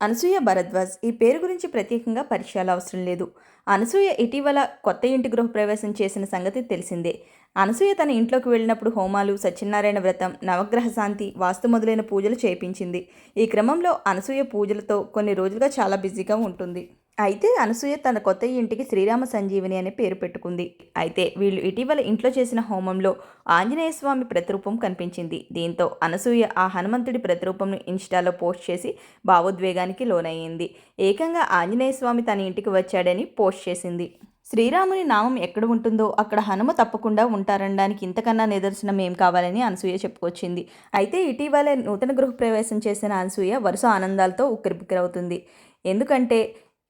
అనసూయ భరద్వాజ్ ఈ పేరు గురించి ప్రత్యేకంగా పరిచయాలు అవసరం లేదు. అనసూయ ఇటీవల కొత్త ఇంటి గృహప్రవేశం చేసిన సంగతి తెలిసిందే. అనసూయ తన ఇంట్లోకి వెళ్ళినప్పుడు హోమాలు సత్యనారాయణ వ్రతం నవగ్రహ శాంతి వాస్తు మొదలైన పూజలు చేయించింది. ఈ క్రమంలో అనసూయ పూజలతో కొన్ని రోజులుగా చాలా బిజీగా ఉంటుంది. అయితే అనసూయ తన కొత్త ఇంటికి శ్రీరామ సంజీవిని అనే పేరు పెట్టుకుంది. అయితే వీళ్ళు ఇటీవల ఇంట్లో చేసిన హోమంలో ఆంజనేయ స్వామి ప్రతిరూపం కనిపించింది. దీంతో అనసూయ ఆ హనుమంతుడి ప్రతిరూపంను ఇన్స్టాలో పోస్ట్ చేసి భావోద్వేగానికి లోనయ్యింది. ఏకంగా ఆంజనేయ స్వామి తన ఇంటికి వచ్చాడని పోస్ట్ చేసింది. శ్రీరాముని నామం ఎక్కడ ఉంటుందో అక్కడ హనుమ తప్పకుండా ఉంటారనడానికి ఇంతకన్నా నిదర్శనం ఏం కావాలని అనసూయ చెప్పుకొచ్చింది. అయితే ఇటీవలే నూతన గృహప్రవేశం చేసిన అనసూయ వరుస ఆనందాలతో ఉక్కిరిబిక్కిరవుతుంది. ఎందుకంటే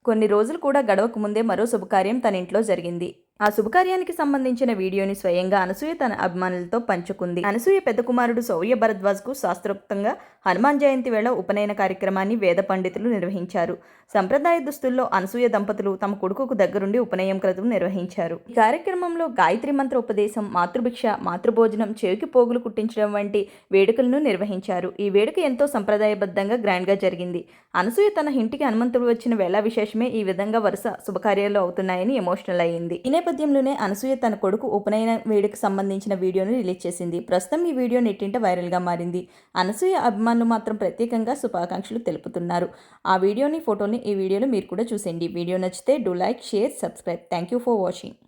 కొన్ని రోజులు కూడా గడవక ముందే మరో శుభకార్యం తన ఇంట్లో జరిగింది. ఆ శుభకార్యానికి సంబంధించిన వీడియోని స్వయంగా అనసూయ తన అభిమానులతో పంచుకుంది. అనసూయ పెద్ద కుమారుడు సౌర్య భరద్వాజ్కు శాస్త్రోక్తంగా హనుమాన్ జయంతి వేళ ఉపనయన కార్యక్రమాన్ని వేద పండితులు నిర్వహించారు. సంప్రదాయ దుస్తుల్లో అనసూయ దంపతులు తమ కొడుకుకు దగ్గరుండి ఉపనయం క్రతువు నిర్వహించారు. ఈ కార్యక్రమంలో గాయత్రి మంత్ర ఉపదేశం మాతృభిక్ష మాతృభోజనం చెవికి పోగులు కుట్టించడం వంటి వేడుకలను నిర్వహించారు. ఈ వేడుక ఎంతో సంప్రదాయబద్ధంగా గ్రాండ్గా జరిగింది. అనసూయ తన ఇంటికి హనుమంతుడు వచ్చిన వేళ విశేషమే ఈ విధంగా వరుస శుభకార్యాలు అవుతున్నాయని ఎమోషనల్ అయ్యింది. ఈ నేపథ్యంలోనే అనసూయ తన కొడుకు ఉపనయన వేడికి సంబంధించిన వీడియోను రిలీజ్ చేసింది. ప్రస్తుతం ఈ వీడియో నెట్టింట వైరల్గా మారింది. అనసూయ అభిమానులు మాత్రం ప్రత్యేకంగా శుభాకాంక్షలు తెలుపుతున్నారు. ఆ వీడియోని ఫోటోని ఈ వీడియోలో మీరు కూడా చూసేయండి. వీడియో నచ్చితే do like share subscribe. Thank you for watching.